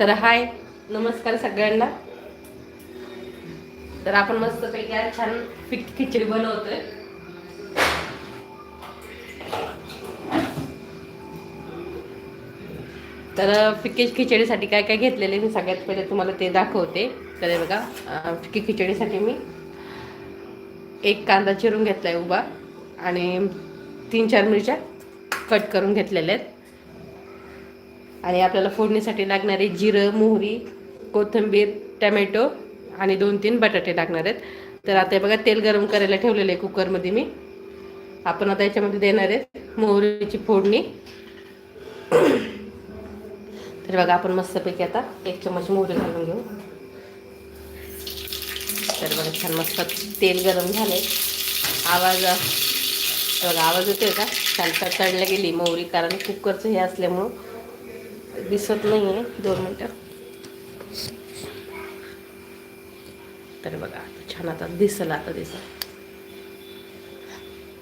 तर हाय नमस्कार सगळ्यांना. तर आपण मस्तपैकी आज छान फिट खिचडी बनवतोय. तर फिक्की खिचडीसाठी काय काय घेतलेले मी सगळ्यात पहिले तुम्हाला ते दाखवते. तर बघा फिकी फिक्की खिचडीसाठी मी एक कांदा चिरून घेतला आहे उभा आणि तीन चार मिरच्या कट करून घेतलेल्या आहेत. आणि आपल्याला फोडणीसाठी लागणारे जिरं मोहरी कोथिंबीर टमॅटो आणि दोन तीन बटाटे लागणार आहेत. तर आता हे बघा तेल गरम करायला ठेवलेलं आहे कुकरमध्ये मी. आपण आता याच्यामध्ये देणार आहेत मोहरीची फोडणी. तर बघा आपण मस्तपैकी आता एक चम्मच मोहरी घालून घेऊ. तर बघा छान मस्त तेल गरम झाले आवाज बघा आवाज येतोय का? छान तडला गेली मोहरी कारण कुकरचं हे असल्यामुळं दिसत नाही आहे दोन मिनटं. तर बघा आता छान आता दिसलं आता दिसलं.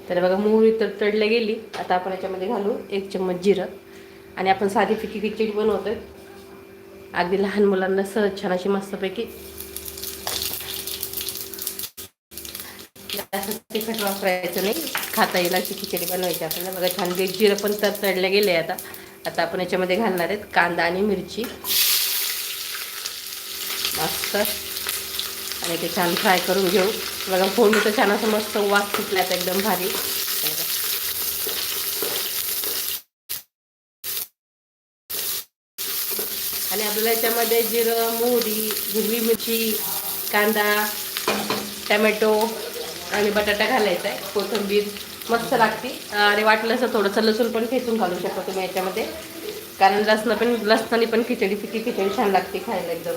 तर बघा मोहरी तर तडल्या गेली. आता आपण याच्यामध्ये घालू एक चम्मच जिरं. आणि आपण साधी फिकी खिचडी बनवतोय. अगदी लहान मुलांना सहज छान अशी मस्तपैकी. तिखट वापरायचं नाही. खाता येईल अशी खिचडी बनवायची आपल्याला. बघा छान बे जिरं पण तर तडल्या गेले आता. आता आपण याच्यामध्ये घालणार आहेत कांदा आणि मिरची. मस्त. आणि ते छान फ्राय करून घेऊ. बघा फोडणी तर छान असं मस्त वास सुटला एकदम भारी. आणि आपल्याला याच्यामध्ये जिरं मोहरी हिरवी मिरची कांदा टमॅटो आणि बटाटा घालायचा आहे. कोथिंबीर. मस्त लागते. आणि वाटलं असं थोडंसं लसूण पण खेचून घालू शकता तुम्ही याच्यामध्ये. कारण लसणं पण लसणाने पण खिचडी फिकी खिचडी छान लागते खायला एकदम.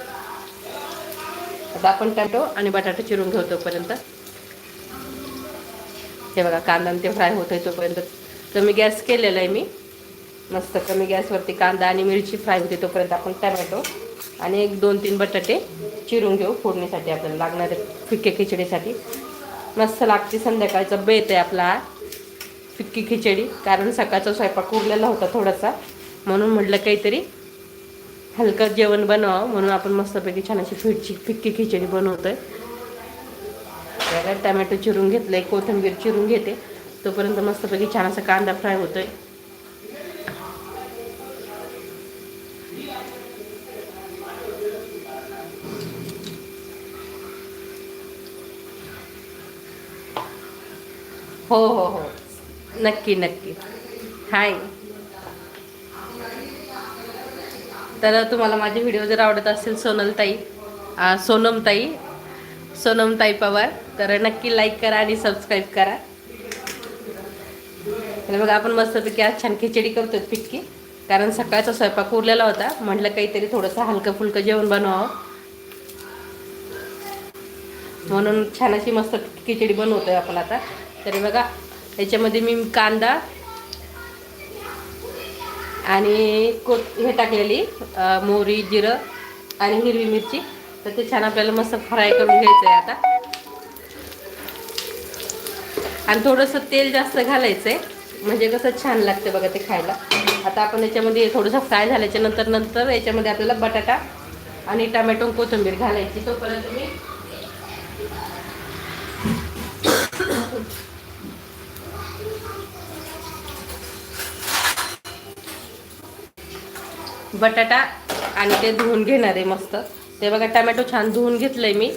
आता आपण टाटो आणि बटाटा चिरून घेऊ तोपर्यंत. हे बघा कांदा आणि ते फ्राय होत आहे तोपर्यंत. कमी गॅस केलेला आहे मी. मस्त कमी गॅसवरती कांदा आणि मिरची फ्राय होते तोपर्यंत आपण टमॅटो आणि एक दोन तीन बटाटे चिरून घेऊ फोडणीसाठी आपल्याला लागणारे फिके खिचडीसाठी. मस्त लागते संध्याकाळचा बेत आहे आपला. फिक्की खिचडी कारण सकाळचा स्वयंपाक उरलेला होता थोडासा. म्हणून म्हटलं काहीतरी हलकं जेवण बनवावं म्हणून आपण मस्तपैकी छान अशी फिटची फिक्की खिचडी बनवतोय. आहे टमॅटो चिरून घेतलंय कोथिंबीर चिरून घेते. तोपर्यंत मस्तपैकी छान असा कांदा फ्राय होतोय. हो हो हो. नक्की नक्की. हाय तर तुम्हाला माझे व्हिडिओ जर आवडत असेल सोनलताई सोनमताई सोनमताई पवार तर नक्की लाईक करा आणि सबस्क्राईब करा. तर बघा आपण मस्तपैकी आज छान खिचडी करतो फिटकी कारण सकाळचा स्वयंपाक उरलेला होता. म्हटलं काहीतरी थोडंसं हलकं फुलकं जेवण बनवावं. म्हणून छान अशी मस्त खिचडी बनवतोय आपण आता. तरी बघा याच्यामध्ये मी कांदा आणि को हे टाकलेली मोहरी जिरं आणि हिरवी मिरची. तर ते छान आपल्याला मस्त फ्राय करून घ्यायचं आहे आता. आणि थोडंसं तेल जास्त घालायचं आहे म्हणजे कसं छान लागतं बघा ते खायला. आता आपण याच्यामध्ये थोडंसं फ्राय झाल्याच्यानंतर नंतर याच्यामध्ये आपल्याला बटाटा आणि टमॅटो कोथिंबीर घालायची. तोपर्यंत मी बटाटा आणि ते धुवून घेणार आहे मस्त. ते बघा टमॅटो छान धुवून घेतलं आहे मी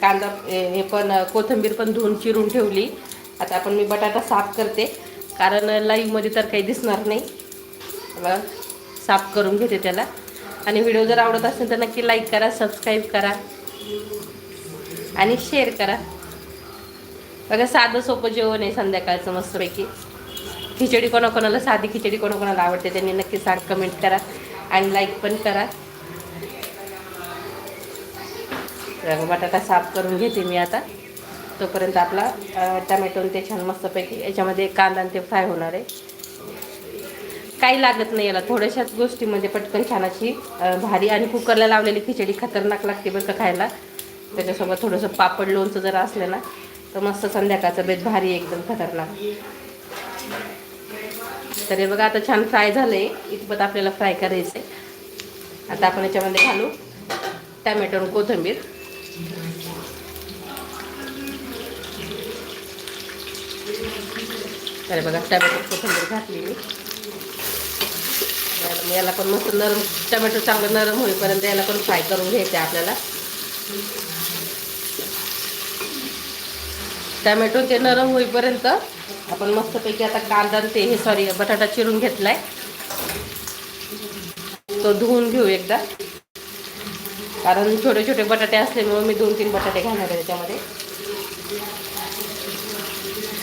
कांदा हे पण कोथिंबीर पण धुवून चिरून ठेवली. आता आपण मी बटाटा साफ करते. कारण लाईव्हमध्ये तर काही दिसणार नाही. बघा साफ करून घेते त्याला. आणि व्हिडिओ जर आवडत असेल तर नक्की लाईक करा सबस्क्राईब करा. आणि शेअर करा. बघा साधं सोपं जेवण आहे संध्याकाळचं मस्तपैकी. खिचडी कोणाकोणाला साधी खिचडी कोणाकोणाला आवडते त्यांनी नक्की सांग कमेंट करा. आणि लाईक पण करा. बटाटा साफ करून घेते मी आता. तोपर्यंत आपला टमॅटो ते छान मस्तपैकी याच्यामध्ये कांदा आणि ते फ्राय होणार आहे. काही लागत नाही याला थोड्याशाच गोष्टीमध्ये पटकन छान अशी भारी आणि कुकरला लावलेली खिचडी खतरनाक लागते बरं का खायला. त्याच्यासोबत थोडंसं पापड लोणचं जर असलं ना तर मस्त संध्याकाळचं बेत भारी एकदम खतरनाक. तर हे बघा आता छान फ्राय झालंय. इथपत आपल्याला फ्राय करायचंय. आता आपण याच्यामध्ये घालू टॅमॅटो आणि कोथिंबीर. तर बघा टॅमॅटो कोथिंबीर घातली मी. याला- पण मस्त नरम टमॅटो चांगलं नरम होईपर्यंत याला पण फ्राय करून घ्यायचं आपल्याला. टमॅटो ते नरम होईपर्यंत आपण मस्तपैकी आता कांदा ते हे सॉरी बटाटा चिरून घेतलाय. तो धुवून घेऊ एकदा. कारण छोटे छोटे बटाटे असल्यामुळे मी दोन तीन बटाटे घालणार आहे त्याच्यामध्ये.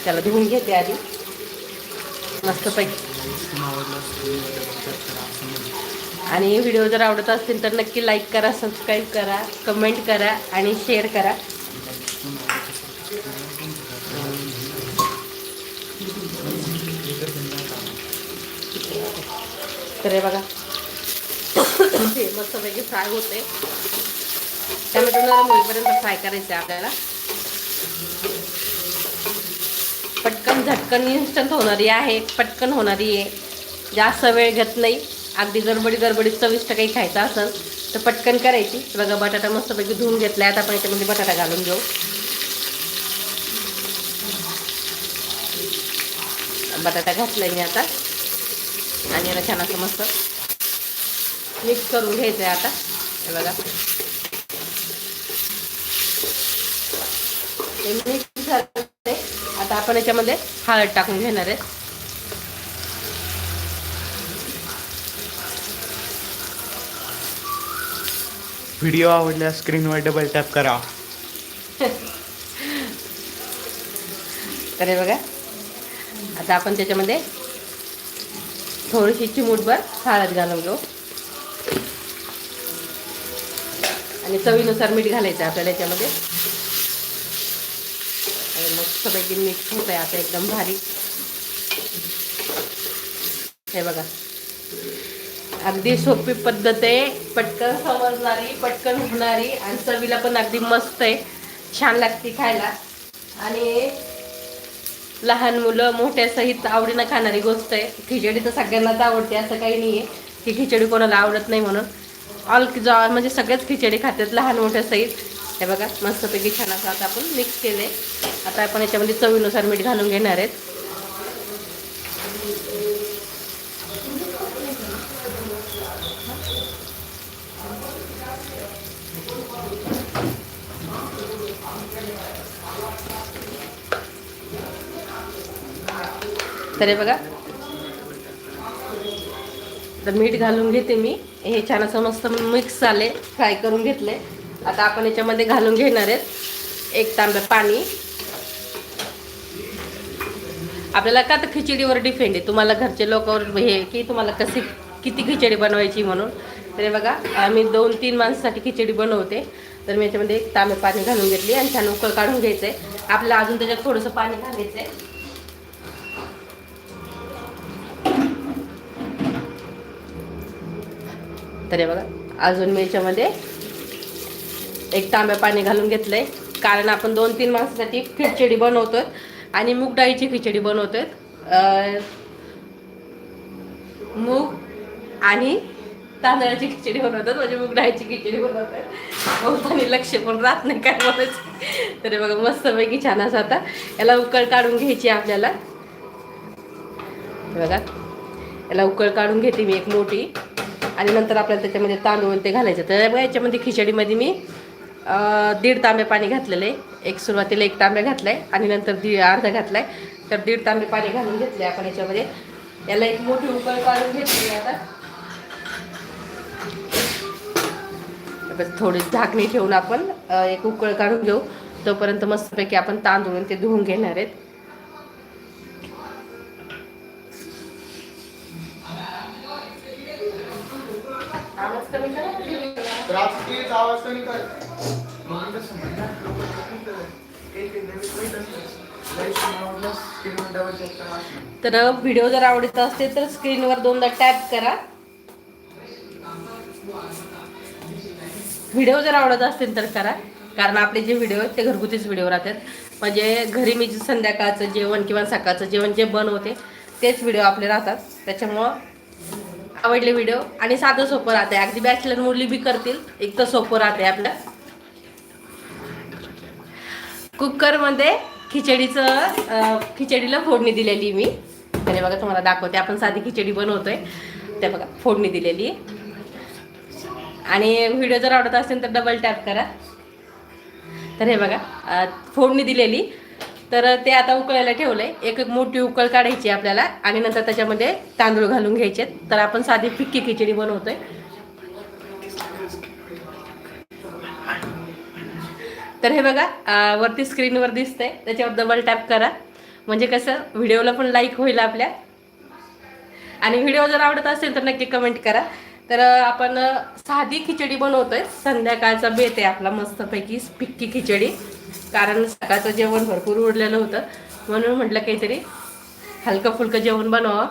त्याला धुवून घेते आधी. मस्तपैकी. आणि व्हिडिओ जर आवडत असतील तर नक्की लाईक करा सबस्क्राईब करा कमेंट करा आणि शेअर करा. तर हे बघा. हे मस्तपैकी फ्राय होते टमॅटो नरम होईपर्यंत फ्राय करायचं आहे आपल्याला. पटकन झटकन इन्स्टंट होणारी आहे पटकन होणारी आहे. जास्त वेळ घेत नाही. अगदी गडबडी गडबडीत चविष्ट काही खायचं असेल तर पटकन करायची. बघा बटाटा मस्तपैकी धुवून घेतला आता आपण याच्यामध्ये बटाटा घालून घेऊ. बटाटा घातलाय मी आता. आणि याला छान असं मस्त मिक्स करून घ्यायचं आहे आता. हे बघा. मिक्स झालं आता आपण याच्यामध्ये हळद टाकून घेणार आहे. व्हिडिओ आवडल्यास स्क्रीनवर डबल टॅप करा. तर हे बघा. आता आपण त्याच्यामध्ये थोडीशी चिमूटभर हळद घालवलो. आणि चवीनुसार मीठ घालायचं आपल्याला याच्यामध्ये. आणि मस्तपैकी मिक्स होत आहे आता एकदम भारी. हे बघा. अगदी सोपी पद्धत आहे. पटकन समजणारी पटकन होणारी आणि चवीला पण अगदी मस्त आहे. छान लागते खायला. आणि लहान मुलं मोठ्या सहित आवडीनं खाणारी गोष्ट आहे. खिचडी तर सगळ्यांनाच आवडते असं काही नाही आहे की खिचडी कोणाला आवडत नाही म्हणून. ऑल जॉ म्हणजे सगळेच खिचडी खातात लहान मोठ्या सहित. हे बघा मस्तपैकी छान असं आता आपण मिक्स केले आता आपण याच्यामध्ये चवीनुसार मीठ घालून घेणार आहेत. तर हे बघा. तर मीठ घालून घेते मी. हे छान असं मस्त मिक्स झाले फ्राय करून घेतले. आता आपण याच्यामध्ये घालून घेणार आहेत एक तांब्या पाणी. आपल्याला का तर खिचडीवर डिपेंड आहे. तुम्हाला घरचे लोकांवर हे की तुम्हाला कशी किती खिचडी बनवायची म्हणून. तर बघा आम्ही दोन तीन माणसासाठी खिचडी बनवते. तर मी याच्यामध्ये एक तांबे पाणी घालून घेतली आणि छान उकळ काढून घ्यायचं आहे आपल्याला अजून त्याच्यात थोडंसं पाणी घालायचं आहे तर हे बघा अजून मी याच्यामध्ये एक तांब्या पाणी घालून घेतलंय. कारण आपण दोन तीन माणसासाठी खिचडी बनवतोय आणि मूग डाळीची खिचडी बनवतोय. मूग आणि तांदळाची खिचडी बनवतात म्हणजे मूग डाळीची खिचडी बनवतात बहुतांनी लक्ष पण राहत नाही काय बोलायचं. तर बघा मस्तपैकी छान असं आता याला उकळ काढून घ्यायची आपल्याला. बघा याला उकळ काढून घेते मी एक मोठी. आणि नंतर आपल्याला त्याच्यामध्ये तांदूळ ते घालायचं. तर याच्यामध्ये खिचडीमध्ये मी दीड तांबे पाणी घातलेलं आहे. एक सुरुवातीला एक तांबे आहे आणि नंतर दीड अर्धा आहे तर दीड तांबे पाणी घालून घेतले आपण याच्यामध्ये. याला एक मोठी उकळ काढून घेतली आता. बस थोडी झाकणी ठेवून आपण एक उकळ काढून घेऊ. तोपर्यंत मस्तपैकी आपण तांदूळ ते धुवून घेणार आहेत. आवाज कमी करा. राजकीय आवाज कमी कर तर व्हिडिओ जर आवडत असतील तर स्क्रीनवर दोनदा टॅप करा. व्हिडिओ जर आवडत असतील तर करा. कारण आपले जे व्हिडिओ आहेत ते घरगुतीच व्हिडिओ राहतात. म्हणजे घरी मी जे संध्याकाळचं जेवण किंवा सकाळचं जेवण जे बनवते तेच व्हिडिओ आपले राहतात. त्याच्यामुळं आवडले व्हिडिओ आणि साधं सोपं राहते अगदी बॅचलर मुली बी करतील. एक तर सोपं राहते आपलं. कुकरमध्ये खिचडीचं खिचडीला फोडणी दिलेली मी. तर हे बघा तुम्हाला दाखवते. आपण साधी खिचडी बनवतोय. ते बघा फोडणी दिलेली. आणि व्हिडिओ जर आवडत असेल तर डबल टॅप करा. तर हे बघा फोडणी दिलेली. तर ते आता उकळायला ठेवलंय. एक एक मोठी उकळ काढायची आपल्याला आणि नंतर त्याच्यामध्ये तांदूळ घालून घ्यायचे तर आपण साधी फिक्की खिचडी बनवतोय. तर हे बघा वरती स्क्रीनवर दिसतंय. त्याच्यावर डबल टॅप करा. म्हणजे कसं व्हिडिओला पण लाईक होईल आपल्या. आणि व्हिडिओ जर आवडत असेल तर नक्की कमेंट करा. तर आपण साधी खिचडी बनवतोय. संध्याकाळचा बेत आहे आपला मस्तपैकी फिक्की खिचडी. कारण सकाळचं जेवण भरपूर उरलेलं होतं. म्हणून म्हटलं काहीतरी हलकं फुलकं जेवण बनवा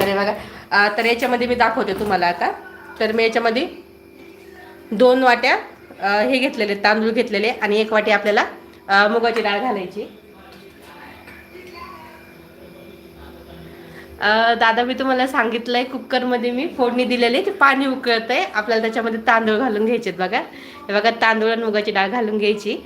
तर बघा तर याच्यामध्ये मी दाखवते तुम्हाला आता. तर मी याच्यामध्ये दोन वाट्या हे घेतलेले तांदूळ घेतलेले आणि एक वाटी आपल्याला मुगाची डाळ घालायची. दादा मी तुम्हाला सांगितलंय कुकरमध्ये मी फोडणी दिलेली ते पाणी उकळत आहे आपल्याला त्याच्यामध्ये तांदूळ घालून घ्यायचे बघा. हे बघा तांदूळ आणि मुगाची डाळ घालून घ्यायची.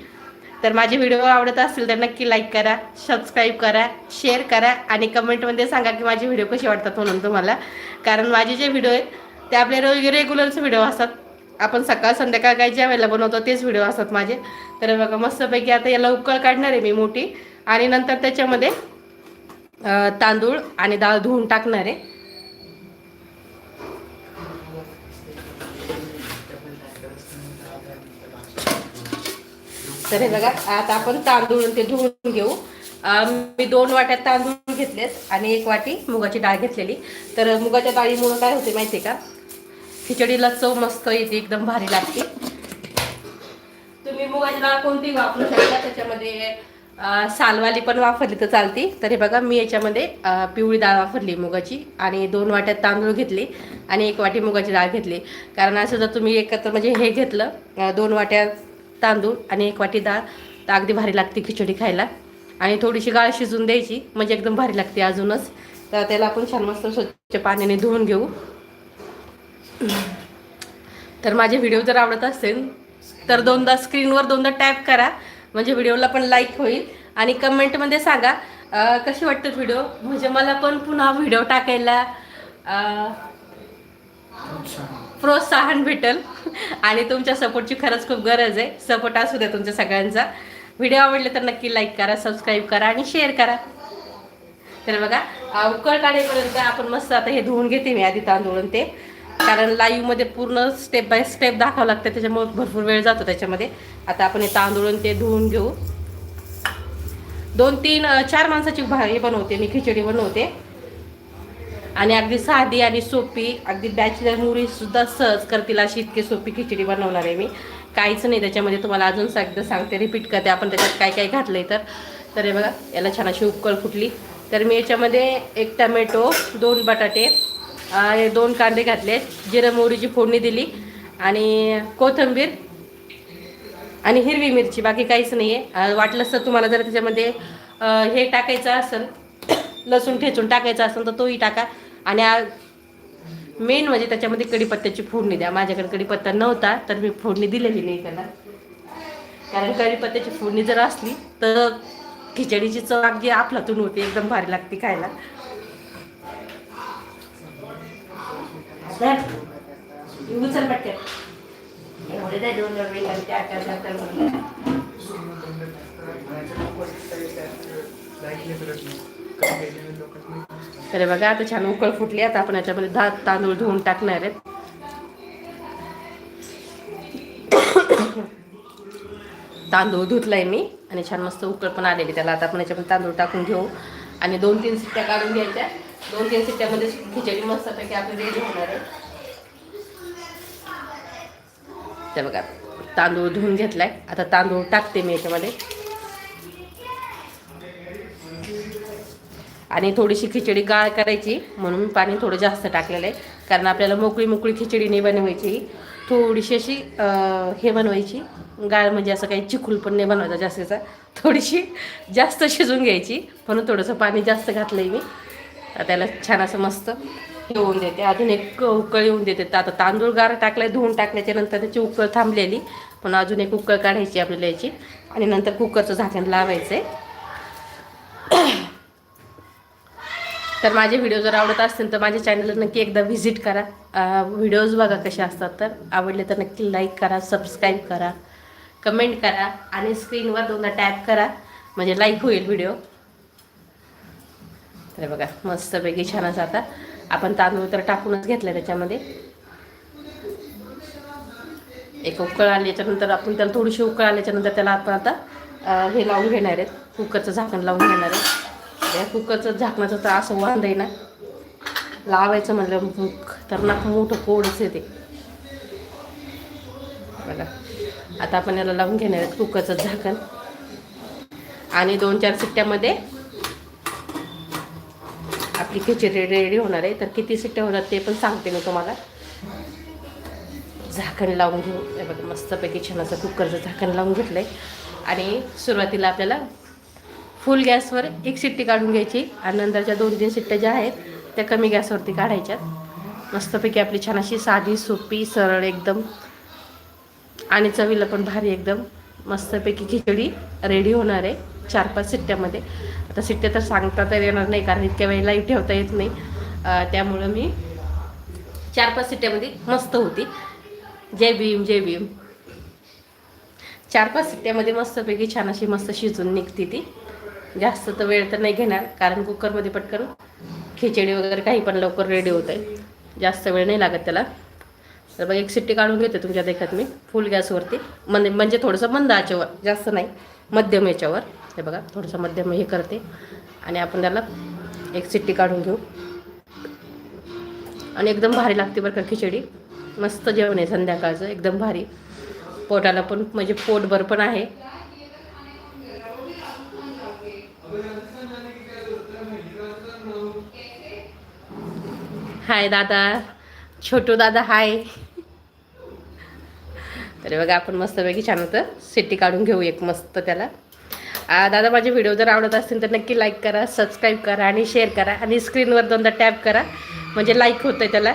तर माझे व्हिडिओ आवडत असतील तर नक्की लाईक करा सबस्क्राईब करा शेअर करा आणि कमेंटमध्ये सांगा की माझे व्हिडिओ कसे वाटतात म्हणून तुम्हाला. कारण माझे जे व्हिडिओ आहेत ते आपले रोज रेग्युलरचे व्हिडिओ असतात. आपण सकाळ संध्याकाळ काय ज्या वेळेला बनवतो तेच व्हिडिओ असतात माझे. तर बघा मस्तपैकी आता याला उकळ काढणार आहे मी मोठी. आणि नंतर त्याच्यामध्ये तांदूळ आणि डाळ धुवून टाकणार आहे. तर हे बघा आता आपण तांदूळ ते धुवून घेऊ. मी दोन वाट्यात तांदूळ घेतलेत आणि एक वाटी मुगाची डाळ घेतलेली. तर मुगाच्या डाळीमुळं काय होते माहिती आहे का? खिचडीला चव मस्त येते एकदम भारी लागते. तुम्ही मुगाची डाळ कोणती वापरू शकता? त्याच्यामध्ये सालवाली पण वापरली तर चालती. तर हे बघा मी याच्यामध्ये पिवळी डाळ वापरली मुगाची आणि दोन वाट्यात तांदूळ घेतले आणि एक वाटी मुगाची डाळ घेतली. कारण असं जर तुम्ही एकत्र म्हणजे हे घेतलं दोन वाट्या तांदूळ आणि एक वाटी डाळ तर अगदी भारी लागते खिचडी खायला. आणि थोडीशी गाळ शिजून द्यायची म्हणजे एकदम भारी लागते अजूनच. तर त्याला आपण छान मस्त स्वच्छ पाण्याने धुवून घेऊ. तर माझे व्हिडिओ जर आवडत असेल तर दोनदा स्क्रीनवर दोनदा टॅप करा. म्हणजे व्हिडिओला पण लाईक होईल. आणि कमेंटमध्ये सांगा कशी वाटतात व्हिडिओ म्हणजे मला पण पुन्हा व्हिडिओ टाकायला प्रोत्साहन भेटेल. आणि तुमच्या सपोर्टची खरंच खूप गरज आहे. सपोर्ट असू द्या तुमच्या सगळ्यांचा. व्हिडिओ आवडले तर नक्की लाईक करा सबस्क्राईब करा आणि शेअर करा. तर बघा उकळ काढेपर्यंत आपण मस्त आता हे धुवून घेते मी आधी तांदूळ ते. कारण लाईव्हमध्ये पूर्ण स्टेप बाय स्टेप दाखवावं लागतं त्याच्यामुळे भरपूर वेळ जातो त्याच्यामध्ये. आता आपण हे तांदूळ ते धुवून घेऊ. दोन तीन चार माणसाची भाजी हे बनवते मी खिचडी बनवते. आणि अगदी साधी आणि सोपी अगदी बॅचलर मुलीसुद्धा सहज करतील अशी इतकी सोपी खिचडी बनवणार आहे मी. काहीच नाही त्याच्यामध्ये तुम्हाला अजून एकदा सांगते रिपीट करते. आपण त्याच्यात काय काय घातलं आहे तर. तर हे बघा याला छान अशी उकळ फुटली. तर मी याच्यामध्ये एक टमॅटो दोन बटाटे दोन कांदे घातले जिरं मोहरीची फोडणी दिली आणि कोथिंबीर आणि हिरवी मिरची बाकी काहीच नाही आहे वाटलंच तर तुम्हाला जर त्याच्यामध्ये हे टाकायचं असेल लसूण ठेचून टाकायचं असेल तर तोही टाका. आणि मेन म्हणजे त्याच्यामध्ये कढीपत्त्याची फोडणी द्या. माझ्याकडे कढीपत्ता नव्हता तर मी फोडणी दिलेली नाही त्याला कारण कढीपत्त्याची फोडणी जर असली तर खिचडीची चव अगदी आपलातून होते एकदम भारी लागते खायला. धर. उचल पटकन एवढे द्या दोन दोन मिनिटांनी त्या चार चार म्हणलं. बघा आता छान उकळ फुटली आता आपण याच्यामध्ये दहा तांदूळ धुवून टाकणार आहेत तांदूळ धुतलाय मी आणि छान मस्त उकळ पण आलेली त्याला आता आपण याच्यामध्ये तांदूळ टाकून घेऊ आणि दोन तीन सिट्ट्या काढून घ्यायच्या दोन तीन सिट्ट्यामध्ये खिचडी मस्तपैकी आपली रेडी होणार आहे. ते बघा तांदूळ धुवून घेतलाय. आता तांदूळ टाकते मी याच्यामध्ये. आणि थोडीशी खिचडी गाळ करायची म्हणून पाणी थोडं जास्त टाकलेलं आहे. कारण आपल्याला मोकळी मोकळी खिचडी नाही बनवायची. थोडीशी अशी हे बनवायची. गाळ म्हणजे असं काही चिखूल पण नाही बनवायचा जास्तीचा. थोडीशी जास्त शिजून घ्यायची. म्हणून थोडंसं पाणी जास्त घातलं आहे मी. त्याला छान असं मस्त हे होऊन देते. अजून एक उकळ येऊन देते. तर आता तांदूळ गार टाकलाय धुवून टाकल्याच्या नंतर त्याची उकळ थांबलेली. पण अजून एक उकळ काढायची आपल्याला याची. आणि नंतर कुकरचं झाकण लावायचं आहे तर माझे व्हिडिओ जर आवडत असतील तर माझ्या चॅनलला नक्की एकदा व्हिजिट करा. व्हिडिओज बघा कसे असतात तर. आवडले तर नक्की लाईक करा सबस्क्राईब करा कमेंट करा आणि स्क्रीनवर दोनदा टॅप करा. म्हणजे लाईक होईल व्हिडिओ तर बघा मस्तपैकी छान आता आपण तांदूळ तर टाकूनच घेतला त्याच्यामध्ये. एक उकळ आल्याच्यानंतर आपण त्याला थोडीशी उकळ आल्याच्यानंतर त्याला आपण आता हे लावून घेणार आहेत. कुकरचं झाकण लावून घेणार आहे या कुकरचं झाकणाचं तर असं वांद आहे ना. लावायचं म्हणलं ना मोठं कोडच येते बघा आता आपण याला लावून घेणार आहेत कुकरचं झाकण. आणि दोन चार सिट्ट्यामध्ये आपली खिचडी रेडी होणार आहे. तर किती सिट्ट्या होणार ते पण सांगते मी तुम्हाला. झाकण लावून घेऊ. हे बघा मस्तपैकी छान असं कुकरचं झाकण लावून घेतलं आहे आणि सुरुवातीला आपल्याला फुल गॅसवर एक शिट्टी काढून घ्यायची. आणि नंतरच्या दोन तीन शिट्ट्या ज्या आहेत त्या कमी गॅसवरती काढायच्यात. मस्तपैकी आपली छान अशी साधी सोपी सरळ एकदम. आणि चवीला पण भारी एकदम. मस्तपैकी खिचडी रेडी होणार आहे. चार पाच सिट्ट्यामध्ये तर सिट्टे तर सांगता तर येणार नाही कारण इतक्या वेळेलाही ठेवता येत नाही. त्यामुळं मी चार पाच सिट्ट्यामध्ये मस्त होती. जय भीम जय भीम. चार पाच सिट्ट्यामध्ये मस्तपैकी छान अशी मस्त शिजून निघते ती. जास्त तर वेळ तर नाही घेणार कारण कुकरमध्ये पटकन खिचडी वगैरे काही पण लवकर रेडी होत आहे जास्त वेळ नाही लागत त्याला. तर बघ एक सिट्टी काढून घेते तुमच्या देखत मी फुल गॅसवरती. म्हणजे म्हणजे थोडंसं मंद याच्यावर जास्त नाही मध्यम याच्यावर. हे बघा थोडंसं मध्यम हे करते. आणि आपण त्याला एक सिट्टी काढून घेऊ. आणि एकदम भारी लागते बरं का खिचडी. मस्त जेवण आहे संध्याकाळचं एकदम भारी. पोटाला पण म्हणजे पोटभर पण आहे. हाय दादा छोटू दादा हाय. तर बघा आपण मस्तपैकी छान होतं सिट्टी काढून घेऊ एक मस्त त्याला. दादा माझे व्हिडिओ जर आवडत असतील तर नक्की लाईक करा सबस्क्राईब करा आणि शेअर करा. आणि स्क्रीनवर दोनदा टॅप करा. म्हणजे लाईक होतं आहे त्याला.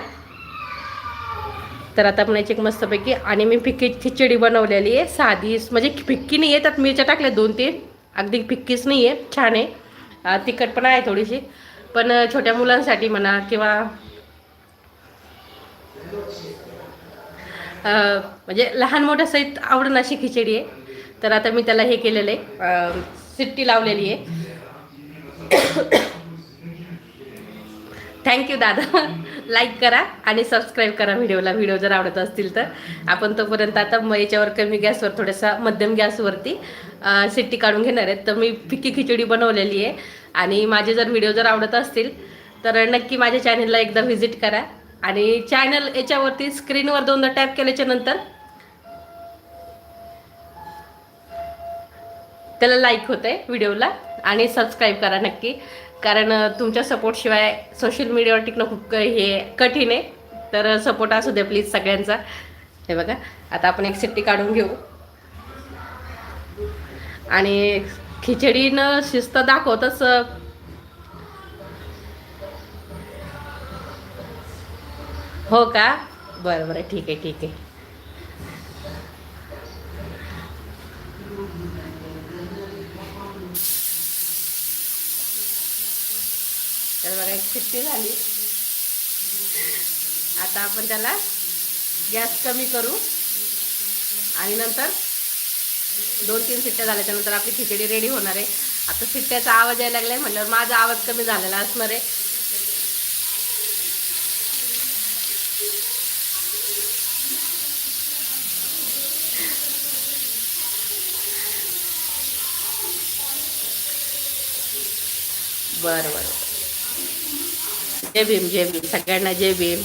तर आता आपण याची एक मस्तपैकी आणि मी फिक्की खिचडी बनवलेली आहे साधी. म्हणजे फिक्की नाही आहे त्यात मिरच्या टाकल्या दोन तीन. अगदी फिक्कीच नाही आहे छान आहे. तिखट पण आहे थोडीशी. पण छोट्या मुलांसाठी म्हणा किंवा म्हणजे लहान मोठ्या सहित आवडून अशी खिचडी आहे. तर आता मी त्याला हे केलेलं आहे. सिट्टी लावलेली आहे. थँक्यू दादा. लाईक करा आणि सबस्क्राईब करा व्हिडिओला. व्हिडिओ जर आवडत असतील तर. आपण तोपर्यंत आता मग याच्यावर कमी गॅसवर थोडासा मध्यम गॅसवरती सिट्टी काढून घेणार आहेत. तर मी फिक्की खिचडी बनवलेली आहे. आणि माझे जर व्हिडिओ जर आवडत असतील तर नक्की माझ्या चॅनलला एकदा व्हिजिट करा. आणि चॅनल याच्यावरती स्क्रीनवर दोनदा टॅप केल्याच्या त्याला लाईक होते व्हिडिओला आणि सबस्क्राईब करा नक्की. कारण तुमच्या सपोर्टशिवाय सोशल मीडियावर टिकणं खूप हे कठीण आहे. तर सपोर्ट असू द्या प्लीज सगळ्यांचा. हे बघा आता आपण एक सिट्टी काढून घेऊ. आणि खिचडीनं शिस्त दाखवतच हो का? बरं बरं ठीक आहे ठीक आहे. तर बघा एक शिट्टी झाली. आता आपण त्याला गॅस कमी करू. आणि नंतर दोन तीन शिट्ट्या झाल्याच्यानंतर आपली खिचडी रेडी होणार आहे. आता शिट्ट्याचा आवाज यायला लागलाय म्हटल्यावर माझा आवाज कमी झालेला असणार आहे. बरं बरं. जय भीम जय भीम सगळ्यांना जय भीम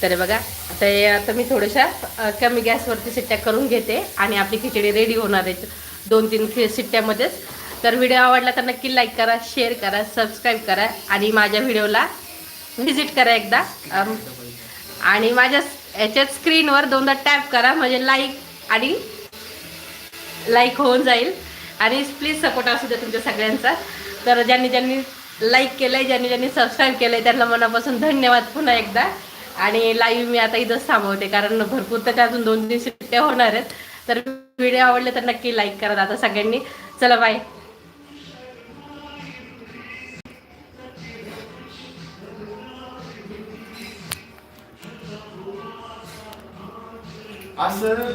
तर बघा आता हे आता मी थोड्याशा कमी गॅसवरती सिट्ट्या करून घेते आणि आपली खिचडी रेडी होणार आहे. दोन तीन सिट्ट्यामध्येच तर व्हिडिओ आवडला तर नक्की लाईक करा शेअर करा सबस्क्राईब करा आणि माझ्या व्हिडिओला व्हिजिट करा एकदा. आणि माझ्या याच्यात स्क्रीनवर दोनदा टॅप करा म्हणजे लाईक आणि लाईक होऊन जाईल. आणि प्लीज सपोर्ट असू द्या तुमच्या सगळ्यांचा. तर ज्यांनी ज्यांनी लाईक केलं आहे ज्यांनी ज्यांनी सबस्क्राईब केलं आहे त्यांना मनापासून धन्यवाद पुन्हा एकदा. आणि लाईव्ह मी आता इथंच थांबवते कारण भरपूर तर अजून दोन तीन सुट्ट्या होणार आहेत. तर व्हिडिओ आवडले तर नक्की लाईक करा आता सगळ्यांनी. चला बाय असं